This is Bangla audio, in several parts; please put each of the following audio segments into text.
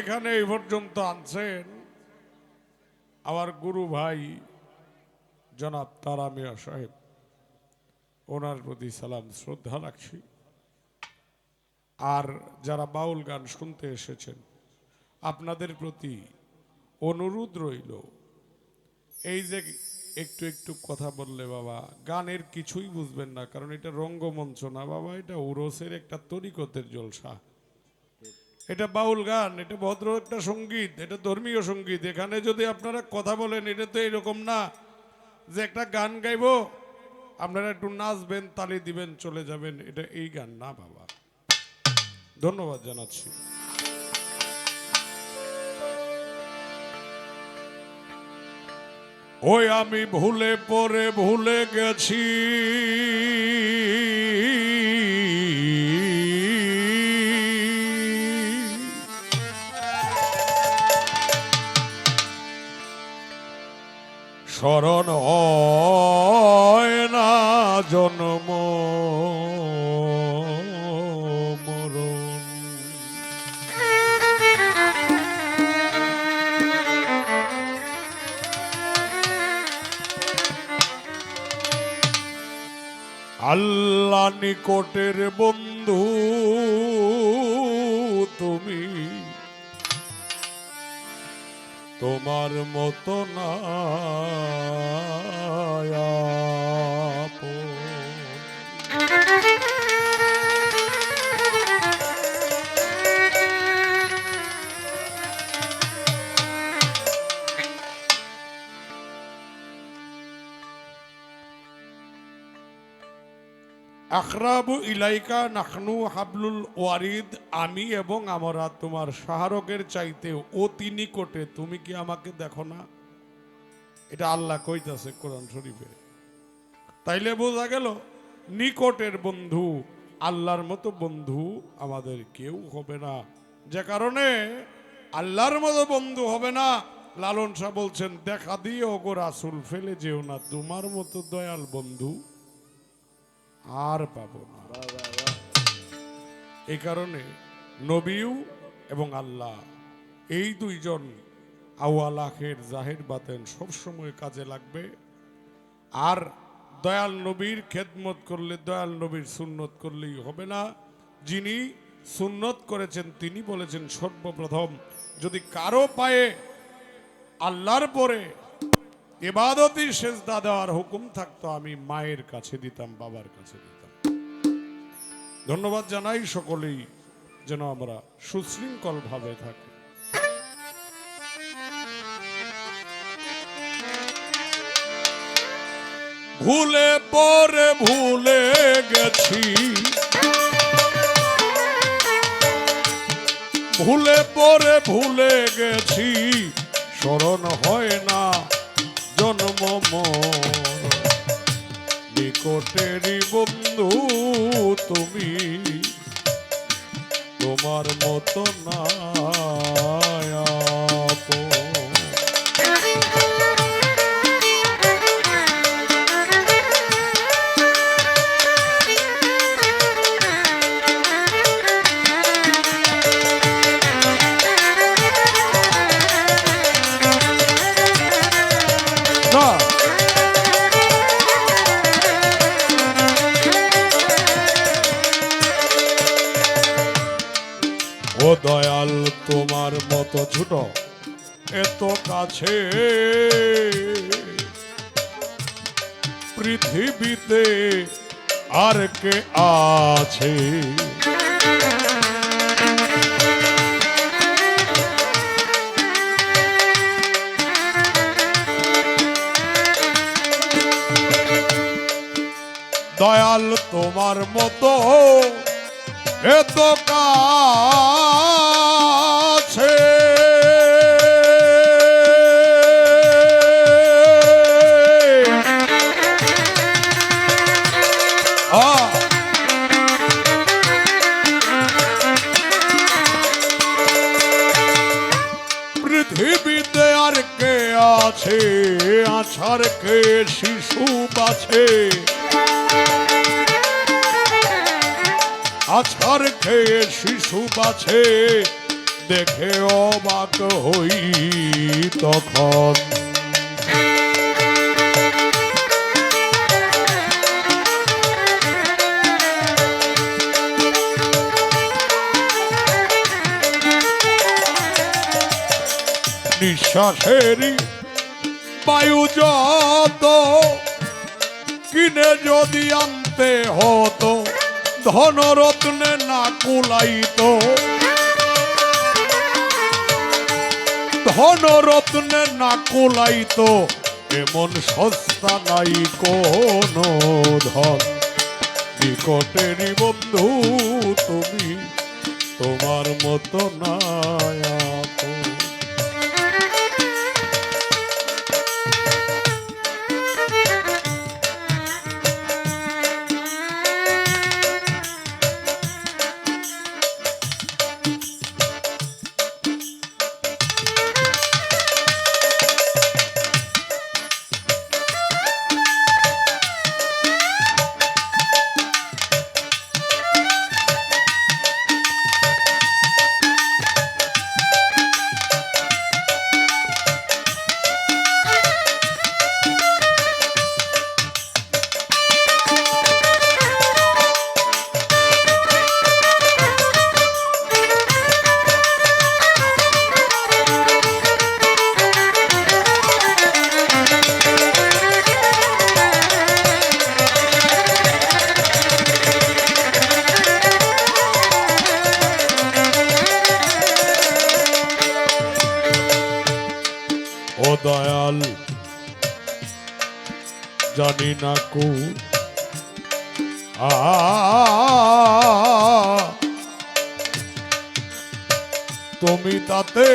এখানে এই পর্যন্ত আনছেন, আমার গুরু ভাই জনাব তারা মিয়া সাহেব, ওনার প্রতি সালাম, শ্রদ্ধা রাখছি। আর যারা বাউল গান শুনতে এসেছেন, আপনাদের প্রতি অনুরোধ রইল, এই যে একটু একটু কথা বললে বাবা, গানের কিছুই বুঝবেন না, কারণ এটা রঙ্গমঞ্চ না বাবা, এটা উরসের একটা তরিকতের জলসা। এটা বাউল গান, এটা ভদ্র একটা সংগীত, এটা ধর্মীয় সংগীত। এখানে যদি আপনারা কথা বলেন, এটা তো এরকম না যে একটা গান গাইবো, আপনারা একটু নাচবেন, তালি দিবেন, চলে যাবেন। এটা এই গান না বাবা। ধন্যবাদ জানাচ্ছি। ওই আমি ভুলে পরে ভুলে গেছি। হয় না জন্ম আল্লাহ নিকটের বন্ধু তুমি। তোমার মতো না আখরাবু ইলাইকা নাখনু হাবলুল ওয়ারিদ, আমি এবং আমরা তোমার শাহরকের চাইতে অতি নিকটে, তুমি কি আমাকে দেখো না? এটা আল্লাহ কইতাছে কোরআন শরীফে। তাইলে বোঝা গেল, নিকটের বন্ধু, আল্লাহর মতো বন্ধু আমাদের কেউ হবে না। যে কারণে আল্লাহর মতো বন্ধু হবে না। লালন শাহ বলছেন, দেখা দিয়ে ওগো রাসুল, ফেলে যেও না। তোমার মতো দয়াল বন্ধু আর পাবো না। এই কারণে নবীও এবং আল্লাহ এই দুইজন আওয়াল আখের জাহের বাতেন সবসময় কাজে লাগবে। আর দয়াল নবীর খেদমত করলে, দয়াল নবীর সুন্নত করলেই হবে না। যিনি সুন্নত করেছেন, তিনি বলেছেন, সর্বপ্রথম যদি কারও পায়ে আল্লাহর পরে এবাদতি সেজদা দেওয়ার হুকুম থাকতো, আমি মায়ের কাছে দিতাম, বাবার কাছে দিতাম। ধন্যবাদ জানাই সকলেই যেন আমরা সুশৃঙ্খল ভাবে থাকি। ভুলে পরে ভুলে গেছি। ভুলে পরে ভুলে গেছি, স্মরণ হয় না জন্ম নিকটেরই বন্ধু তুমি তোমার মতো না ও দয়াল, তোমার মতো ছোট এত কাছে। পৃথিবীতে আর কে আছে? দয়াল, তোমার মতো এত কাছে। আছে আছার কে শিশু বাছে? আছার খেয়ে শিশু বাছে? দেখে অবাক হই তখন। নিঃশ্বাসেরই বায়ু যত, কিনে যদি আনতে হতো, ধনরত্নে না কুলাইতো। ধনরত্নে না কুলাইতো, এমন সস্তা নাই কোনো ধন। নিকটেরই বন্ধু, তুমি তোমার মতো নাই না কু তুমি তাতে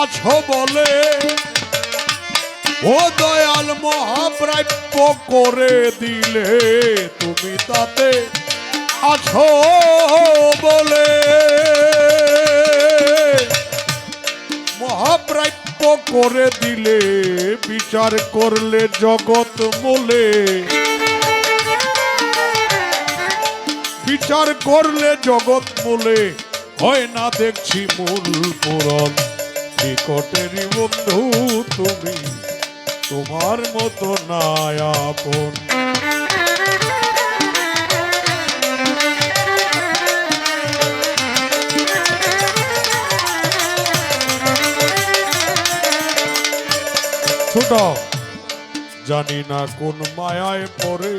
আছো বলে ও দয়াল মহাপ্রাপ্য করে দিলে, তুমি তাতে আছো বলে মহাপ্রাপ্য করে দিলে। বিচার করলে জগৎ মোলে। বিচার করলে জগৎ মোলে। হয় না দেখছি মূল পুরন নিকটেরই বন্ধু তুমি, তোমার মতো নাই ছোট। জানি না কোন মায়ায় পড়ে।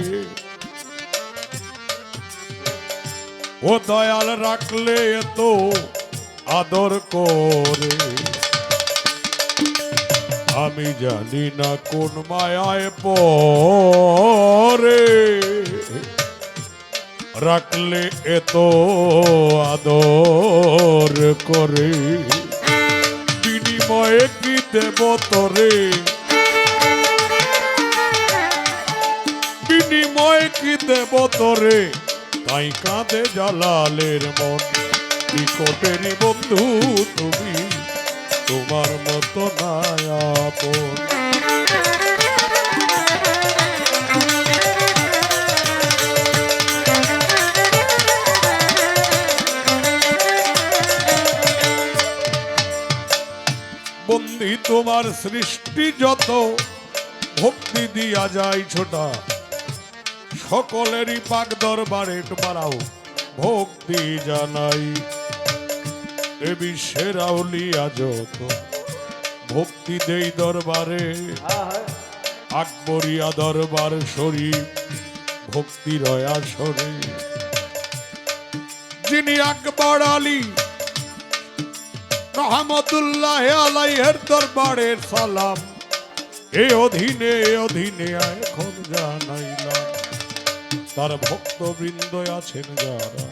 ও দয়াল রাখলে এত আদর করে। আমি জানি না কোন মায়ায় পরে রাখলে এত আদর করে। বিনিময়ে কি দেব তোরে? দেব তোরে তাই কাঁদে জালালের মন। নিকটেরই বন্ধু তুমি, তোমার মতো বন্দি তোমার সৃষ্টি যত, ভক্তি দিয়া যায় ছোটা। সকলেরই পাক দরবারে বাড়াও, ভক্তি জানাই। বিশ্বের আউলিয়া যত, ভক্তি দেই দরবারে। আকবরিয়া দরবার শরীফ, ভক্তি রয়া সরে। যিনি আকবর আলী রহমতুল্লাহ আলাইহের দরবারের সালাম। এ অধীনে এ অধীনে এখন জানাইলাম। তার ভক্তবৃন্দ আছেন যারা।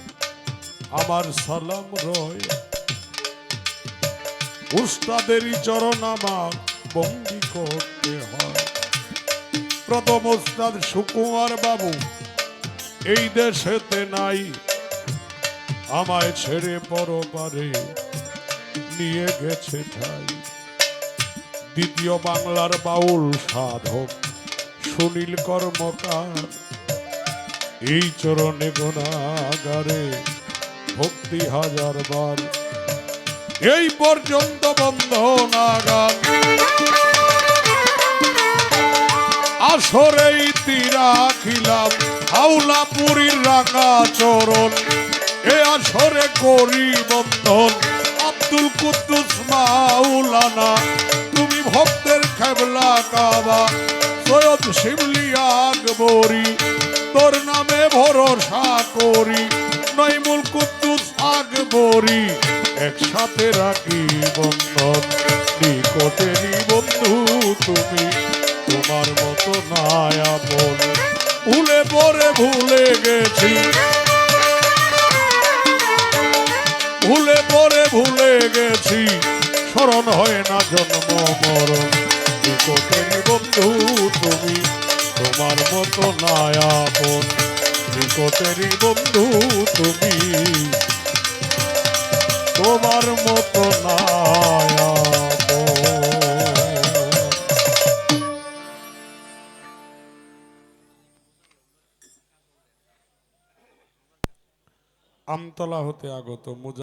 আমার সালাম রয়। উস্তাদেরই চরণ আমার বন্দি করতে হয়। প্রথম উস্তাদ সুকুমার বাবু, এই দেশেতে নাই। আমায় ছেড়ে পরপারে নিয়ে গেছে ঠাই। দ্বিতীয় বাংলার বাউল সাধক সুনীল কর্মকার। এই চরণে গোনাগারে ভক্তি হাজার বার। এই পর্যন্ত বন্ধ বন্ধনাগান আসরেই তীরা খিলাম হাওলা পুরীর রাঙা চরণ। এ আসরে করি বন্ধন, আব্দুল কুদ্দুস মাওলানা। তুমি ভক্তের খেবলা কাবা, সৈয়দ শিবলি আকবরি। তোর নামে ভরসা করি নইমুল কুদ্দুস আকবরি একসাথে রাখি বন্ধন নিকটেরই বন্ধু তুমি, তোমার মতো নাই আপন ভুলে পরে ভুলে গেছি। ভুলে পরে ভুলে গেছি। স্মরণ হয় না জন্ম মরণ নিকটেরই বন্ধু তুমি তোমার মতো নাই আপন নিকটেরই বন্ধু তুমি। তোমার মতো আমতলা হতে আগত মুজা